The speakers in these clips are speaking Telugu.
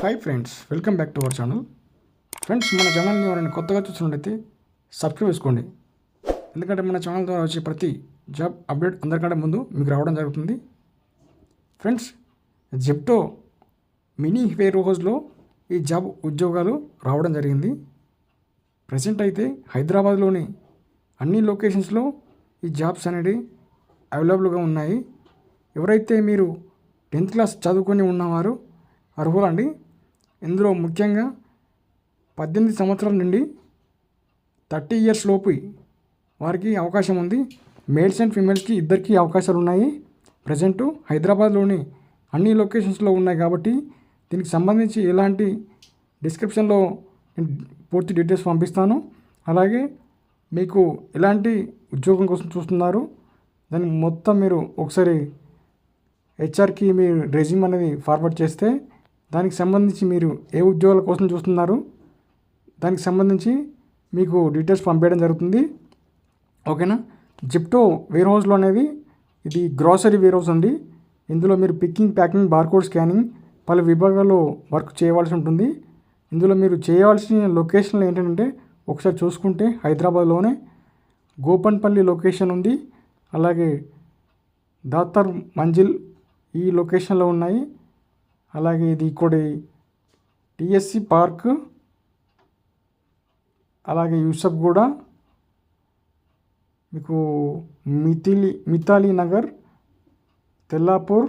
Hi friends welcome back to our channel friends మన ఛానల్ని ఎవరైనా కొత్తగా చూసినట్టయితే సబ్స్క్రైబ్ చేసుకోండి. ఎందుకంటే మన ఛానల్ ద్వారా వచ్చే ప్రతి జాబ్ అప్డేట్ అందరికంటే ముందు మీకు రావడం జరుగుతుంది. ఫ్రెండ్స్ జెప్టో మినీ వేర్ హౌస్లో ఈ జాబ్ ఉద్యోగాలు రావడం జరిగింది. ప్రజెంట్ అయితే హైదరాబాద్లోని అన్ని లొకేషన్స్లో ఈ జాబ్స్ అనేవి అవైలబుల్గా ఉన్నాయి. ఎవరైతే మీరు టెన్త్ క్లాస్ చదువుకొని ఉన్నవారు అర్హులండి ఇందులో ముఖ్యంగా పద్దెనిమిది సంవత్సరాల నుండి థర్టీ ఇయర్స్ లోపు వారికి అవకాశం ఉంది. మేల్స్ అండ్ ఫీమేల్స్కి ఇద్దరికి అవకాశాలు ఉన్నాయి. ప్రజెంట్ హైదరాబాద్లోని అన్ని లొకేషన్స్లో ఉన్నాయి కాబట్టి దీనికి సంబంధించి ఎలాంటి డిస్క్రిప్షన్లో నేను పూర్తి డీటెయిల్స్ పంపిస్తాను. అలాగే మీకు ఎలాంటి ఉద్యోగం కోసం చూస్తున్నారు? దాన్ని మొత్తం మీరు ఒకసారి హెచ్ఆర్కి మీ రెజ్యూమ్ అనేది ఫార్వర్డ్ చేస్తే దానికి సంబంధించి మీరు ఏ ఉద్యోగాల కోసం చూస్తున్నారు? దానికి సంబంధించి మీకు డీటెయిల్స్ పంపించడం జరుగుతుంది. ఓకేనా? జిప్టో వేర్ హౌస్లో అనేది ఇది గ్రాసరీ వేర్ హౌస్ అండి. ఇందులో మీరు పికింగ్ ప్యాకింగ్ బార్కోడ్ స్కానింగ్ పలు విభాగాల్లో వర్క్ చేయవలసి ఉంటుంది. ఇందులో మీరు చేయవలసిన లొకేషన్లు ఏంటంటే ఒకసారి చూసుకుంటే హైదరాబాద్లోనే గోపన్పల్లి లొకేషన్ ఉంది. అలాగే దాతర్ మంజిల్ ఈ లొకేషన్లో ఉన్నాయి. అలాగే ఇది ఇక్కడ టిఎస్సి పార్క్ అలాగే యూసఫ్ కూడా మీకు మిథిలి మితాలి నగర్ తెల్లాపూర్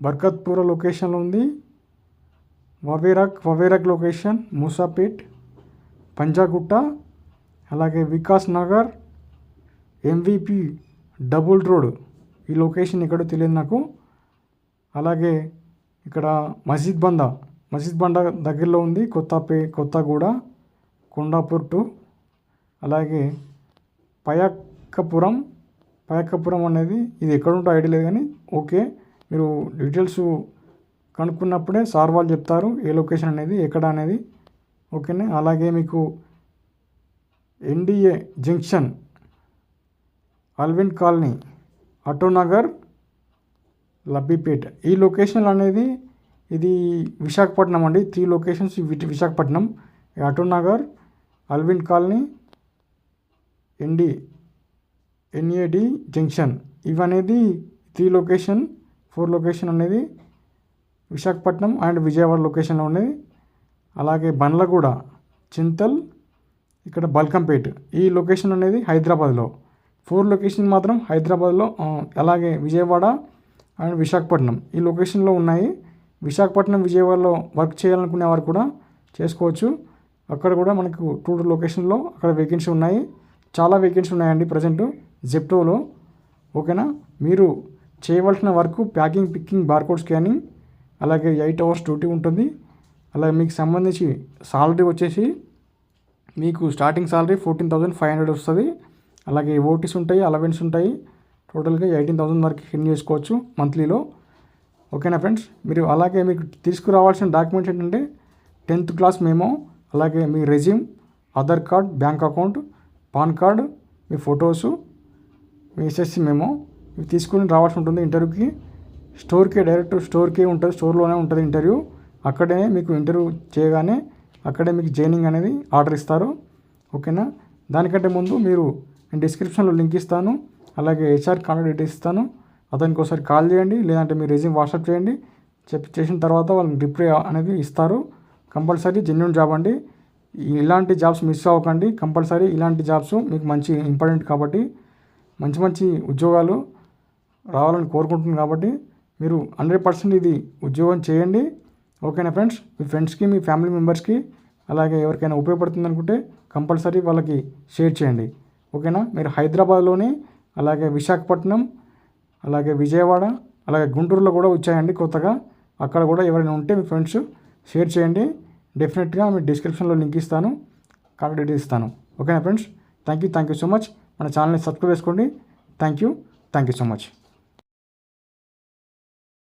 బర్కత్పూర్ లొకేషన్లో ఉంది. వవేరాక్ వవేరాక్ లొకేషన్ మూసాపేట్ పంజాగుట్ట అలాగే Vikas Nagar MVP double road. ఈ లొకేషన్ ఎక్కడో తెలియదు నాకు. అలాగే ఇక్కడ మసీద్ బంద మసీద్ బండ దగ్గరలో ఉంది కొత్తపే కొత్తగూడ కొండాపూర్ టు. అలాగే పయాక్కపురం. పయాక్కపురం అనేది ఇది ఎక్కడుంటో ఐడియా లేదు కానీ ఓకే. మీరు డీటెయిల్స్ కనుక్కున్నప్పుడే సార్ వాళ్ళు చెప్తారు ఏ లొకేషన్ అనేది ఎక్కడ అనేది. ఓకేనే? అలాగే మీకు NDA junction Alwin colony Autonagar Labbipet. ఈ లొకేషన్ అనేది ఇది విశాఖపట్నం అండి. Three locations Visakhapatnam Visakhapatnam Nagar Alwin colony ND NAD junction. ఇవనేది three location four location అనేది విశాఖపట్నం అండ్ విజయవాడ లొకేషన్లో ఉన్నది. అలాగే బండ్లగూడ చింతల్ ఇక్కడ బల్కంపేట్. ఈ లొకేషన్ అనేది హైదరాబాద్లో. ఫోర్ లొకేషన్ మాత్రం హైదరాబాద్లో అలాగే విజయవాడ అండ్ విశాఖపట్నం. ఈ లొకేషన్లో ఉన్నాయి. విశాఖపట్నం విజయవాడలో వర్క్ చేయాలనుకునే వారు కూడా చేసుకోవచ్చు. అక్కడ కూడా మనకు టూ లొకేషన్లో అక్కడ వేకెన్సీ ఉన్నాయి. చాలా వేకెన్సీ ఉన్నాయండి ప్రజెంట్ జెప్టోలో. ఓకేనా? మీరు చేయవలసిన work packing picking barcode scanning అలాగే ఎయిట్ అవర్స్ డ్యూటీ ఉంటుంది. అలాగే మీకు సంబంధించి సాలరీ వచ్చేసి మీకు starting salary fourteen thousand five hundred వస్తుంది. అలాగే ఓటీస్ ఉంటాయి అలవెన్స్ ఉంటాయి. టోటల్గా ఎయిటీన్ థౌసండ్ వరకు హిన్ చేసుకోవచ్చు మంత్లీలో. ఓకేనా ఫ్రెండ్స్? మీరు అలాగే మీకు తీసుకురావాల్సిన డాక్యుమెంట్స్ ఏంటంటే టెన్త్ క్లాస్ మేమో అలాగే మీ resume Aadhaar card bank account PAN card మీ ఫొటోసు మీ ఎస్ఎస్సి మేమో ఇవి తీసుకుని రావాల్సి ఉంటుంది ఇంటర్వ్యూకి. స్టోర్కే డైరెక్ట్ స్టోర్కే ఉంటుంది స్టోర్లోనే ఉంటుంది ఇంటర్వ్యూ. అక్కడే మీకు ఇంటర్వ్యూ చేయగానే అక్కడే మీకు జైనింగ్ అనేది ఆర్డర్ ఇస్తారు. ఓకేనా? దానికంటే ముందు మీరు నేను డిస్క్రిప్షన్లో లింక్ ఇస్తాను. అలాగే హెచ్ఆర్ కాంటాక్ట్ డీటెయిల్స్ ఇస్తాను. అతనికి ఒకసారి కాల్ చేయండి లేదంటే మీ రెజ్యూమ్ వాట్సాప్ చేయండి. చెప్పి చేసిన తర్వాత వాళ్ళకి రిప్లై అనేది ఇస్తారు. కంపల్సరీ జెన్యున్ జాబ్ అండి. ఇలాంటి జాబ్స్ మిస్ అవ్వకండి. కంపల్సరీ ఇలాంటి జాబ్స్ మీకు మంచి ఇంపార్టెంట్ కాబట్టి మంచి మంచి ఉద్యోగాలు రావాలని కోరుకుంటున్నాను కాబట్టి మీరు హండ్రెడ్ పర్సెంట్ ఇది ఉద్యోగం చేయండి. ఓకేనా ఫ్రెండ్స్ మీ ఫ్రెండ్స్కి మీ ఫ్యామిలీ మెంబర్స్కి అలాగే ఎవరికైనా ఉపయోగపడుతుంది అనుకుంటే కంపల్సరీ వాళ్ళకి షేర్ చేయండి. ఓకేనా మీరు హైదరాబాద్లోనే అలాగే విశాఖపట్నం అలాగే విజయవాడ అలాగే గుంటూరులో కూడా వచ్చాయండి కొత్తగా. అక్కడ కూడా ఎవరైనా ఉంటే మీ ఫ్రెండ్స్ షేర్ చేయండి. డెఫినెట్గా మీ డిస్క్రిప్షన్లో లింక్ ఇస్తాను. కాంటాక్ట్ డీటెయిల్స్ ఇస్తాను. ఓకేనా friends? Thank you thank you so much. మన ఛానల్ని సబ్స్క్రైబ్ చేసుకోండి. Thank you thank you so much.